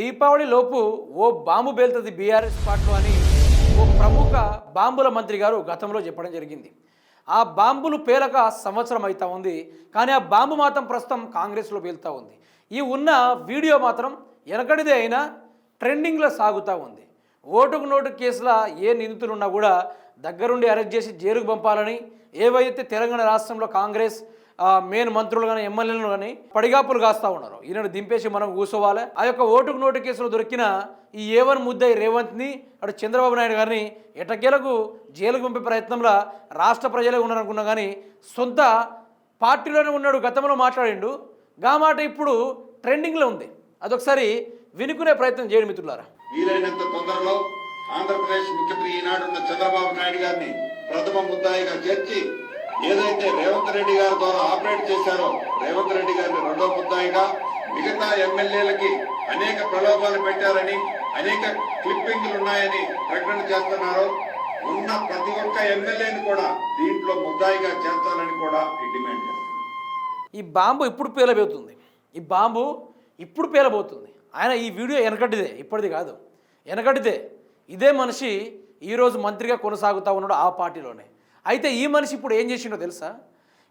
దీపావళి లోపు ఓ bomb పేలుతుంది BRS పార్టీలో అని ఓ ప్రముఖ బాంబుల మంత్రి గారు గతంలో చెప్పడం జరిగింది. ఆ బాంబులు పేలక సంవత్సరం అవుతా ఉంది కానీ ఆ బాంబు మాత్రం ప్రస్తుతం కాంగ్రెస్లో పేలుతూ ఉంది. ఈ ఉన్న వీడియో మాత్రం వెనకడిదే అయినా ట్రెండింగ్లో సాగుతూ ఉంది. ఓటుకు నోటు కేసుల ఏ నిందితులు ఉన్నా కూడా దగ్గరుండి అరెస్ట్ చేసి జైలుకు పంపాలని ఏవైతే తెలంగాణ రాష్ట్రంలో కాంగ్రెస్ మెయిన్ మంత్రులు కానీ ఎమ్మెల్యేలు కానీ పడిగాపులు కాస్తా ఉన్నారు. ఈయనను దింపేసి మనం కూర్చోవాలి ఆ యొక్క ఓటుకు నోటు కేసులో దొరికిన ఈ ఏవన్ ముద్దై రేవంత్ని అటు చంద్రబాబు నాయుడు గారిని ఎటకేలకు జైలుకు పంపే ప్రయత్నంలో రాష్ట్ర ప్రజలే ఉన్నారనుకున్నా కానీ సొంత పార్టీలోనే ఉన్నాడు గతంలో మాట్లాడిండు. గా మాట ఇప్పుడు ట్రెండింగ్లో ఉంది. అదొకసారి వినుకునే ప్రయత్నం చేయండి మిత్రులారా. వీలైనంత తొందరలో ఆంధ్రప్రదేశ్ ముఖ్యమంత్రి ఈనాడున్న చంద్రబాబు నాయుడు గారిని ప్రథమ ముద్దాయిగా చేర్చి ఏదైతే రేవంత్ రెడ్డి గారి ద్వారా ఆపరేట్ చేశారో రేవంత్ రెడ్డి గారిని రెండో ముద్దాయిగా మిగతా ఎమ్మెల్యేలకి అనేక ప్రలోభాలు పెట్టారని అనేక క్లిప్పింగ్లు ఉన్నాయని ప్రకటన చేస్తున్నారు. ఉన్న ప్రతి ఒక్క ఎమ్మెల్యేని కూడా దీంట్లో ముద్దాయిగా చేర్చాలని కూడా ఈ డిమాండ్ ఈ బాంబు ఇప్పుడు పేలబోతుంది. ఈ బాంబు ఇప్పుడు పేలబోతుంది. ఆయన ఈ వీడియో వెనకటిదే ఇప్పటిది కాదు. వెనకటిదే. ఇదే మనిషి ఈరోజు మంత్రిగా కొనసాగుతూ ఉన్నాడు ఆ పార్టీలోనే. అయితే ఈ మనిషి ఇప్పుడు ఏం చేసిండో తెలుసా?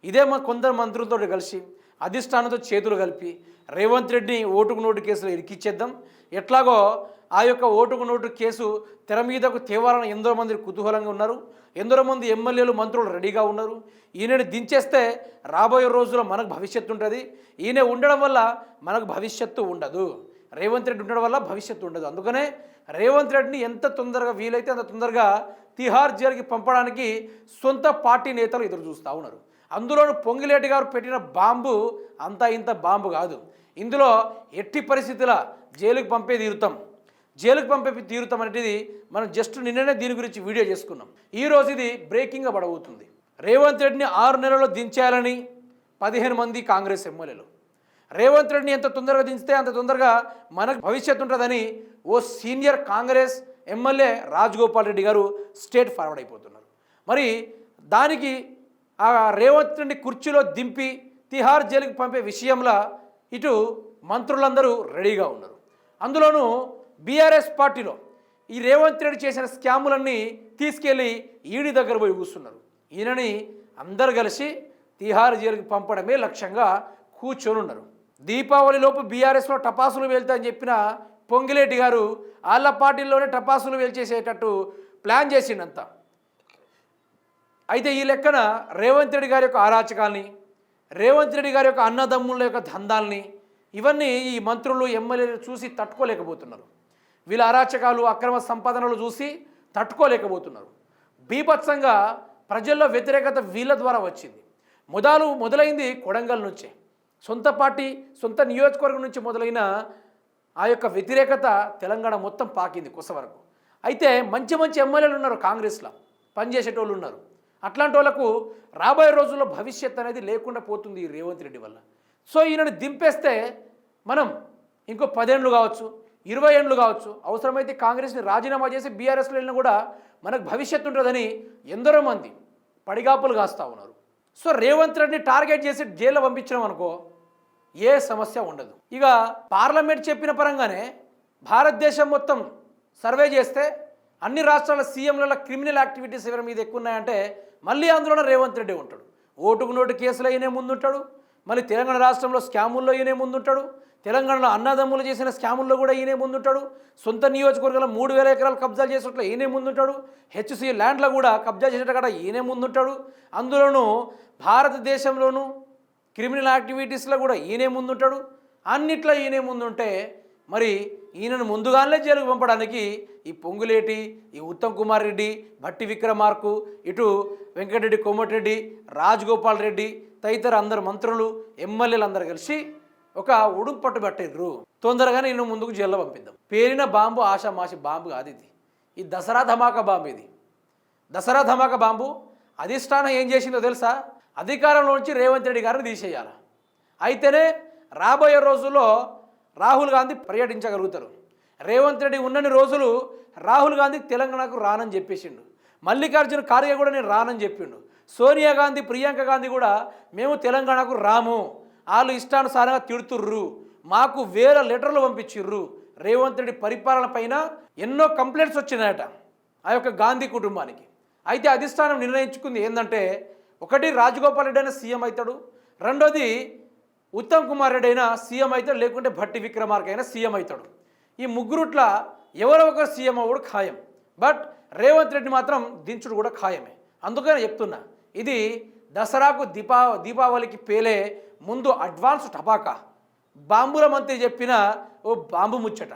ఇదే మా కొందరు మంత్రులతో కలిసి అధిష్టానంతో చేతులు కలిపి రేవంత్ రెడ్డిని ఓటుకు నోటు కేసులో ఇరికిచ్చేద్దాం. ఎట్లాగో ఆ యొక్క ఓటుకు నోటు కేసు తెర మీదకు తేవాలని ఎందరో మంది కుతూహలంగా ఉన్నారు. ఎందరో మంది ఎమ్మెల్యేలు మంత్రులు రెడీగా ఉన్నారు. ఈయనని దించేస్తే రాబోయే రోజుల్లో మనకు భవిష్యత్తు ఉంటుంది. ఈయన ఉండడం వల్ల మనకు భవిష్యత్తు ఉండదు. రేవంత్ రెడ్డి ఉండడం వల్ల భవిష్యత్తు ఉండదు. అందుకనే రేవంత్ రెడ్డిని ఎంత తొందరగా వీలైతే అంత తొందరగా తిహార్ జైలుకి పంపడానికి సొంత పార్టీ నేతలు ఎదురు చూస్తూ ఉన్నారు. అందులోనూ పొంగిలేటి గారు పెట్టిన బాంబు అంతా ఇంత బాంబు కాదు. ఇందులో ఎట్టి పరిస్థితుల జైలుకి పంపే తీరుతాం. జైలుకు పంపే తీరుతాం అనేది మనం జస్ట్ నిన్ననే దీని గురించి వీడియో చేసుకున్నాం. ఈ రోజు ఇది బ్రేకింగ్గా పడబోతుంది. రేవంత్ రెడ్డిని ఆరు నెలల్లో దించాలని పదిహేను మంది కాంగ్రెస్ ఎమ్మెల్యేలు రేవంత్ రెడ్డిని ఎంత తొందరగా దించితే అంత తొందరగా మనకు భవిష్యత్తు ఉంటుందని ఓ senior Congress MLA Rajagopal Reddy గారు స్టేట్ ఫార్వర్డ్ అయిపోతున్నారు. మరి దానికి ఆ రేవంత్ రెడ్డి కుర్చీలో దింపి తిహార్ జైలుకి పంపే విషయంలో ఇటు మంత్రులందరూ రెడీగా ఉన్నారు. అందులోనూ బీఆర్ఎస్ పార్టీలో ఈ రేవంత్ రెడ్డి చేసిన స్కాములన్నీ తీసుకెళ్ళి ఈడీ దగ్గర పోయి కూస్తున్నారు ఈయనని అందరు కలిసి తిహార్ జైలుకి పంపడమే లక్ష్యంగా కూర్చొని ఉన్నారు దీపావళి లోపు బీఆర్ఎస్లో టపాసులు వెళ్తాయని చెప్పిన పొంగిలేటి గారు వాళ్ళ పార్టీల్లోనే టపాసులు వెల్చేసేటట్టు ప్లాన్ చేసిండంతా అయితే ఈ లెక్కన రేవంత్ రెడ్డి గారి యొక్క అరాచకాల్ని రేవంత్ రెడ్డి గారి యొక్క అన్నదమ్ముల యొక్క దందాల్ని ఇవన్నీ ఈ మంత్రులు ఎమ్మెల్యేలు చూసి తట్టుకోలేకపోతున్నారు. వీళ్ళ అరాచకాలు అక్రమ సంపాదనలు చూసి తట్టుకోలేకపోతున్నారు. బీభత్సంగా ప్రజల్లో వ్యతిరేకత వీళ్ళ ద్వారా వచ్చింది. మొదలు మొదలైంది కొడంగల్ నుంచే. సొంత పార్టీ సొంత నియోజకవర్గం నుంచి మొదలైన ఆ యొక్క వ్యతిరేకత తెలంగాణ మొత్తం పాకింది కొస వరకు. అయితే మంచి మంచి ఎమ్మెల్యేలు ఉన్నారు కాంగ్రెస్లో పనిచేసేటోళ్ళు ఉన్నారు. అట్లాంటి వాళ్ళకు రాబోయే రోజుల్లో భవిష్యత్ అనేది లేకుండా పోతుంది ఈ రేవంత్ రెడ్డి వల్ల. సో ఈయనను దింపేస్తే మనం ఇంకో పదేండ్లు కావచ్చు ఇరవై ఏండ్లు కావచ్చు అవసరమైతే కాంగ్రెస్ని రాజీనామా చేసి బీఆర్ఎస్లో వెళ్ళినా కూడా మనకు భవిష్యత్తు ఉంటుందని ఎందరో మంది పడిగాపులు కాస్తూ ఉన్నారు. సో రేవంత్ రెడ్డిని టార్గెట్ చేసి జైల్లో పంపించినాం అనుకో ఏ సమస్య ఉండదు. ఇక పార్లమెంట్ చెప్పిన పరంగానే భారతదేశం మొత్తం సర్వే చేస్తే అన్ని రాష్ట్రాల సీఎంల క్రిమినల్ యాక్టివిటీస్ ఎవరి మీద ఎక్కువ ఉన్నాయంటే మళ్ళీ అందులోనే రేవంత్ రెడ్డి ఉంటాడు. ఓటుకు నోటు కేసులో ఈయనే ముందుంటాడు. మళ్ళీ తెలంగాణ రాష్ట్రంలో స్కాముల్లో ఈయనే ముందుంటాడు. తెలంగాణలో అన్నదమ్ములు చేసిన స్కాముల్లో కూడా ఈయనే ముందుంటాడు. సొంత నియోజకవర్గంలో మూడు వేల ఎకరాలు కబ్జాలు చేసినట్లు ఈయనే ముందుంటాడు. హెచ్సి ల్యాండ్లో కూడా కబ్జా చేసేట కూడా ఈయనే ముందుంటాడు. అందులోనూ భారతదేశంలోనూ క్రిమినల్ యాక్టివిటీస్లో కూడా ఈయనే ముందుంటాడు. అన్నిట్లో ఈయనే ముందుంటే మరి ఈయనను ముందుగానే జైలుకు పంపడానికి ఈ పొంగులేటి ఈ ఉత్తమ్ కుమార్ రెడ్డి భట్టి విక్రమార్కు ఇటు వెంకటరెడ్డి కోమటిరెడ్డి రాజగోపాల్ రెడ్డి తదితర అందరు మంత్రులు ఎమ్మెల్యేలు అందరు కలిసి ఒక ఉడుపు పట్టు పట్టిర్రు. తొందరగానే నేను ముందుకు జైల్లో పంపిద్దాం. పేరిన బాంబు ఆషామాషి బాంబు కాదు ఇది. ఈ దసరా ధమాకా బాంబు ఇది. దసరా ధమాకా బాంబు అధిష్టానం ఏం చేసిందో తెలుసా? అధికారంలో నుంచి రేవంత్ రెడ్డి గారిని తీసేయాలి. అయితేనే రాబోయే రోజుల్లో రాహుల్ గాంధీ పర్యటించగలుగుతారు. రేవంత్ రెడ్డి ఉన్నన్ని రోజులు రాహుల్ గాంధీ తెలంగాణకు రానని చెప్పేసిండు. మల్లికార్జున ఖార్గే కూడా నేను రానని చెప్పిండు. సోనియా గాంధీ ప్రియాంక గాంధీ కూడా మేము తెలంగాణకు రాము. వాళ్ళు ఇష్టానుసారంగా తిడుతుర్రు. మాకు వేరే లెటర్లు పంపించిర్రు. రేవంత్ రెడ్డి పరిపాలన పైన ఎన్నో కంప్లైంట్స్ వచ్చినాయట ఆ యొక్క గాంధీ కుటుంబానికి. అయితే అధిష్టానం నిర్ణయించుకుంది ఏంటంటే ఒకటి రాజగోపాల్ రెడ్డి అయినా సీఎం అవుతాడు. రెండోది ఉత్తమ్ కుమార్ రెడ్డి అయినా సీఎం అవుతాడు లేకుంటే భట్టి విక్రమార్క అయినా సీఎం అవుతాడు. ఈ ముగ్గురుట్ల ఎవరో ఒకరు సీఎం అవ్వడు ఖాయం. బట్ రేవంత్ రెడ్డి మాత్రం దించుడు కూడా ఖాయమే. అందుకనే చెప్తున్నా ఇది దసరాకు దీపా దీపావళికి పేలే ముందు అడ్వాన్స్ టపాకా. బాంబుల మంత్రి చెప్పిన ఓ బాంబు ముచ్చట.